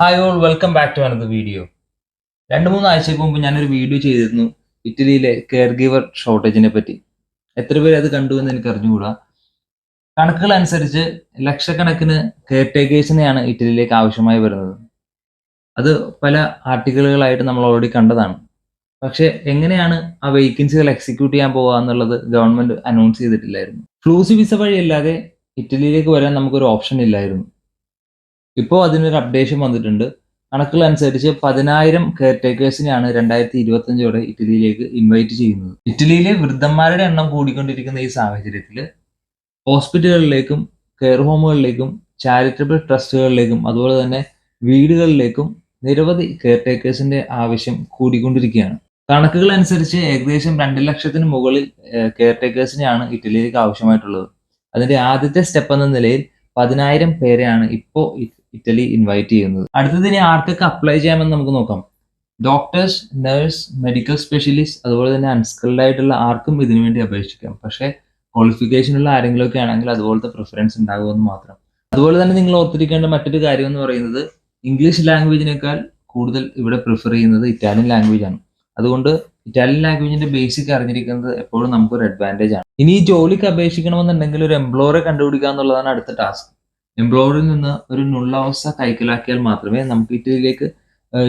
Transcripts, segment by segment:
Hi all welcome back to another video രണ്ട് മൂന്ന് ആഴ്ചക്ക് മുമ്പ് ഞാനൊരു വീഡിയോ ചെയ്തിരുന്നു ഇറ്റലിയിലെ കെയർ ഗീവർ ഷോർട്ടേജിനെ പറ്റി. എത്ര പേര് അത് കണ്ടു എന്ന് എനിക്ക് അറിഞ്ഞുകൂടാ. കണക്കുകൾ അനുസരിച്ച് ലക്ഷക്കണക്കിന് കെയർ ടേക്കേഴ്സിനെയാണ് ഇറ്റലിയിലേക്ക് ആവശ്യമായി വരുന്നത്. അത് പല ആർട്ടിക്കിളുകളായിട്ട് നമ്മൾ ഓൾറെഡി കണ്ടതാണ്. പക്ഷെ എങ്ങനെയാണ് ആ വേക്കൻസികൾ എക്സിക്യൂട്ട് ചെയ്യാൻ പോകുക എന്നുള്ളത് ഗവൺമെന്റ് അനൗൺസ് ചെയ്തിട്ടില്ലായിരുന്നു. ഫ്ലൂസി വിസ വഴിയല്ലാതെ ഇറ്റലിയിലേക്ക് വരാൻ നമുക്കൊരു ഓപ്ഷൻ ഇല്ലായിരുന്നു. ഇപ്പോൾ അതിനൊരു അപ്ഡേഷൻ വന്നിട്ടുണ്ട്. കണക്കുകൾ അനുസരിച്ച് പതിനായിരം കെയർ ടേക്കേഴ്സിനെയാണ് രണ്ടായിരത്തി ഇരുപത്തഞ്ചോടെ ഇറ്റലിയിലേക്ക് ഇൻവൈറ്റ് ചെയ്യുന്നത്. ഇറ്റലിയിലെ വൃദ്ധന്മാരുടെ എണ്ണം കൂടിക്കൊണ്ടിരിക്കുന്ന ഈ സാഹചര്യത്തിൽ ഹോസ്പിറ്റലുകളിലേക്കും കെയർ ഹോമുകളിലേക്കും ചാരിറ്റബിൾ ട്രസ്റ്റുകളിലേക്കും അതുപോലെ തന്നെ വീടുകളിലേക്കും നിരവധി കെയർ ടേക്കേഴ്സിന്റെ ആവശ്യം കൂടിക്കൊണ്ടിരിക്കുകയാണ്. കണക്കുകൾ അനുസരിച്ച് ഏകദേശം രണ്ട് ലക്ഷത്തിന് മുകളിൽ കെയർ ടേക്കേഴ്സിനെയാണ് ഇറ്റലിയിലേക്ക് ആവശ്യമായിട്ടുള്ളത്. അതിന്റെ ആദ്യത്തെ സ്റ്റെപ്പ് എന്ന നിലയിൽ പതിനായിരം പേരെയാണ് ഇപ്പോൾ ഇറ്റലി ഇൻവൈറ്റ് ചെയ്യുന്നത്. അടുത്തത് ഇനി ആർക്കൊക്കെ അപ്ലൈ ചെയ്യാമെന്ന് നമുക്ക് നോക്കാം. ഡോക്ടേഴ്സ് നഴ്സ് മെഡിക്കൽ സ്പെഷ്യലിസ്റ്റ് അതുപോലെ തന്നെ അൺസ്കിൽഡ് ആയിട്ടുള്ള ആർക്കും ഇതിനു വേണ്ടി അപേക്ഷിക്കാം. പക്ഷേ ക്വാളിഫിക്കേഷൻ ഉള്ള ആരെങ്കിലും ഒക്കെ ആണെങ്കിൽ അതുപോലത്തെ പ്രിഫറൻസ് ഉണ്ടാകുമെന്ന് മാത്രം. അതുപോലെ തന്നെ നിങ്ങൾ ഓർത്തിരിക്കേണ്ട മറ്റൊരു കാര്യം എന്ന് പറയുന്നത് ഇംഗ്ലീഷ് ലാംഗ്വേജിനേക്കാൾ കൂടുതൽ ഇവിടെ പ്രിഫർ ചെയ്യുന്നത് ഇറ്റാലിയൻ ലാംഗ്വേജ് ആണ്. അതുകൊണ്ട് ഇറ്റാലിയൻ ലാംഗ്വേജിന്റെ ബേസിക് അറിഞ്ഞിരിക്കുന്നത് എപ്പോഴും നമുക്കൊരു അഡ്വാന്റേജ് ആണ്. ഇനി ഈ ജോലിക്ക് അപേക്ഷിക്കണമെന്നുണ്ടെങ്കിൽ ഒരു എംപ്ലോയറെ കണ്ടുപിടിക്കുക എന്നുള്ളതാണ് അടുത്ത ടാസ്ക് എംപ്ലോയറിൽ നിന്ന് ഒരു നുള്ളവസ്ഥ കൈക്കലാക്കിയാൽ മാത്രമേ നമുക്ക് ഇറ്റലിയിലേക്ക്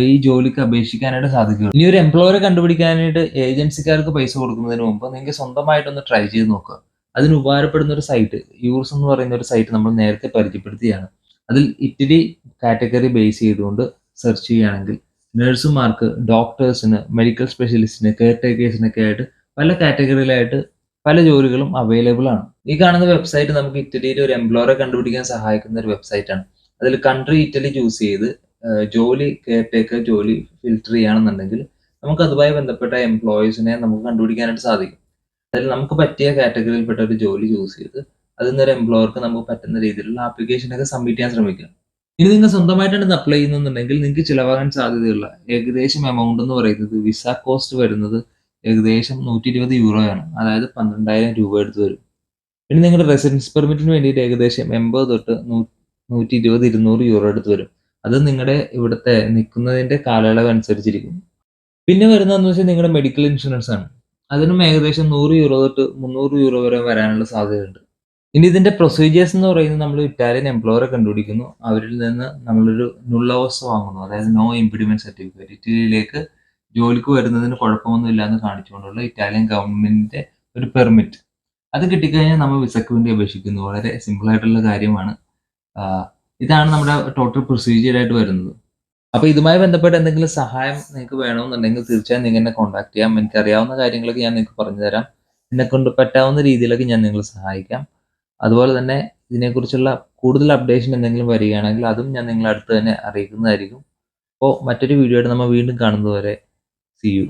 ഈ ജോലിക്ക് അപേക്ഷിക്കാനായിട്ട് സാധിക്കുകയുള്ളൂ. ഇനി ഒരു എംപ്ലോയറെ കണ്ടുപിടിക്കാനായിട്ട് ഏജൻസിക്കാർക്ക് പൈസ കൊടുക്കുന്നതിന് മുമ്പ് നിങ്ങൾക്ക് സ്വന്തമായിട്ടൊന്ന് ട്രൈ ചെയ്ത് നോക്കുക. അതിന് ഉപകാരപ്പെടുന്ന ഒരു സൈറ്റ് യൂർസ് എന്ന് പറയുന്ന ഒരു സൈറ്റ് നമ്മൾ നേരത്തെ പരിചയപ്പെടുത്തിയാണ്. അതിൽ ഇറ്റലി കാറ്റഗറി ബേസ് ചെയ്തുകൊണ്ട് സെർച്ച് ചെയ്യുകയാണെങ്കിൽ നഴ്സുമാർക്ക് ഡോക്ടേഴ്സിന് മെഡിക്കൽ സ്പെഷ്യലിസ്റ്റിന് കെയർ ടേക്കേഴ്സിനൊക്കെ ആയിട്ട് പല കാറ്റഗറിയിലായിട്ട് പല ജോലികളും അവൈലബിൾ ആണ്. ഈ കാണുന്ന വെബ്സൈറ്റ് നമുക്ക് ഇറ്റലിയിൽ ഒരു എംപ്ലോയറെ കണ്ടുപിടിക്കാൻ സഹായിക്കുന്ന ഒരു വെബ്സൈറ്റ് ആണ്. അതിൽ കൺട്രി ഇറ്റലി ചൂസ് ചെയ്ത് ജോലി കേട്ടേക്ക് ജോലി ഫിൽറ്റർ ചെയ്യുകയാണെന്നുണ്ടെങ്കിൽ നമുക്ക് അതുമായി ബന്ധപ്പെട്ട എംപ്ലോയീസിനെ നമുക്ക് കണ്ടുപിടിക്കാനായിട്ട് സാധിക്കും. അതിൽ നമുക്ക് പറ്റിയ കാറ്റഗറിയിൽപ്പെട്ട ഒരു ജോലി ചൂസ് ചെയ്ത് അതിൽ നിന്നൊരു എംപ്ലോയർക്ക് നമുക്ക് പറ്റുന്ന രീതിയിലുള്ള ആപ്ലിക്കേഷനൊക്കെ സബ്മിറ്റ് ചെയ്യാൻ ശ്രമിക്കുക ഇനി നിങ്ങൾ സ്വന്തമായിട്ടാണ് അപ്ലൈ ചെയ്യുന്നുണ്ടെങ്കിൽ നിങ്ങൾക്ക് ചിലവാകാൻ സാധ്യതയുള്ള ഏകദേശം എമൗണ്ട് എന്ന് പറയുന്നത് വിസ കോസ്റ്റ് വരുന്നത് ഏകദേശം നൂറ്റി ഇരുപത് യൂറോയാണ് അതായത് പന്ത്രണ്ടായിരം രൂപ എടുത്ത് വരും. പിന്നെ നിങ്ങളുടെ റെസിഡൻസ് പെർമിറ്റിന് വേണ്ടിയിട്ട് ഏകദേശം എൺപത് തൊട്ട് നൂറ്റി ഇരുപത് ഇരുന്നൂറ് യൂറോ അടുത്ത് വരും. അത് നിങ്ങളുടെ ഇവിടുത്തെ നിൽക്കുന്നതിന്റെ കാലയളവ് അനുസരിച്ചിരിക്കും. പിന്നെ വരുന്നതെന്ന് വെച്ചാൽ നിങ്ങളുടെ മെഡിക്കൽ ഇൻഷുറൻസ് ആണ്. അതിനും ഏകദേശം നൂറ് യൂറോ തൊട്ട് മുന്നൂറ് യൂറോ വരെ വരാനുള്ള സാധ്യതയുണ്ട്. ഇനി ഇതിന്റെ പ്രൊസീജിയേഴ്സ് എന്ന് പറയുന്നത് നമ്മൾ ഇറ്റാലിയൻ എംപ്ലോയറെ കണ്ടുപിടിക്കുന്നു. അവരിൽ നിന്ന് നമ്മളൊരു നുള്ളവസ്ഥ വാങ്ങുന്നു. അതായത് നോ ഇംപിഡിമെന്റ് സർട്ടിഫിക്കറ്റ് ഇറ്റലിയിലേക്ക് ജോലിക്ക് വരുന്നതിന് കുഴപ്പമൊന്നുമില്ല എന്ന് കാണിച്ചുകൊണ്ടുള്ള ഇറ്റാലിയൻ ഗവൺമെന്റിന്റെ ഒരു പെർമിറ്റ് അത് കിട്ടിക്കഴിഞ്ഞാൽ നമ്മൾ വിസക്ക് വേണ്ടി അപേക്ഷിക്കുന്നു. വളരെ സിമ്പിൾ ആയിട്ടുള്ള കാര്യമാണ്. ഇതാണ് നമ്മുടെ ടോട്ടൽ പ്രൊസീജിയർ ആയിട്ട് വരുന്നത്. അപ്പൊ ഇതുമായി ബന്ധപ്പെട്ട് എന്തെങ്കിലും സഹായം നിങ്ങൾക്ക് വേണമെന്നുണ്ടെങ്കിൽ തീർച്ചയായും നിങ്ങൾ എന്നെ കോൺടാക്ട് ചെയ്യാം. എനിക്ക് അറിയാവുന്ന കാര്യങ്ങളൊക്കെ ഞാൻ നിങ്ങൾക്ക് പറഞ്ഞു തരാം. എന്നെ കൊണ്ട് പറ്റാവുന്ന രീതിയിലൊക്കെ ഞാൻ നിങ്ങളെ സഹായിക്കാം. അതുപോലെ തന്നെ ഇതിനെക്കുറിച്ചുള്ള കൂടുതൽ അപ്ഡേഷൻ എന്തെങ്കിലും വരികയാണെങ്കിൽ അതും ഞാൻ നിങ്ങളെ അടുത്ത് തന്നെ അറിയിക്കുന്നതായിരിക്കും. അപ്പോൾ മറ്റൊരു വീഡിയോ ആയിട്ട് നമ്മൾ വീണ്ടും കാണുന്നതുവരെ സി യു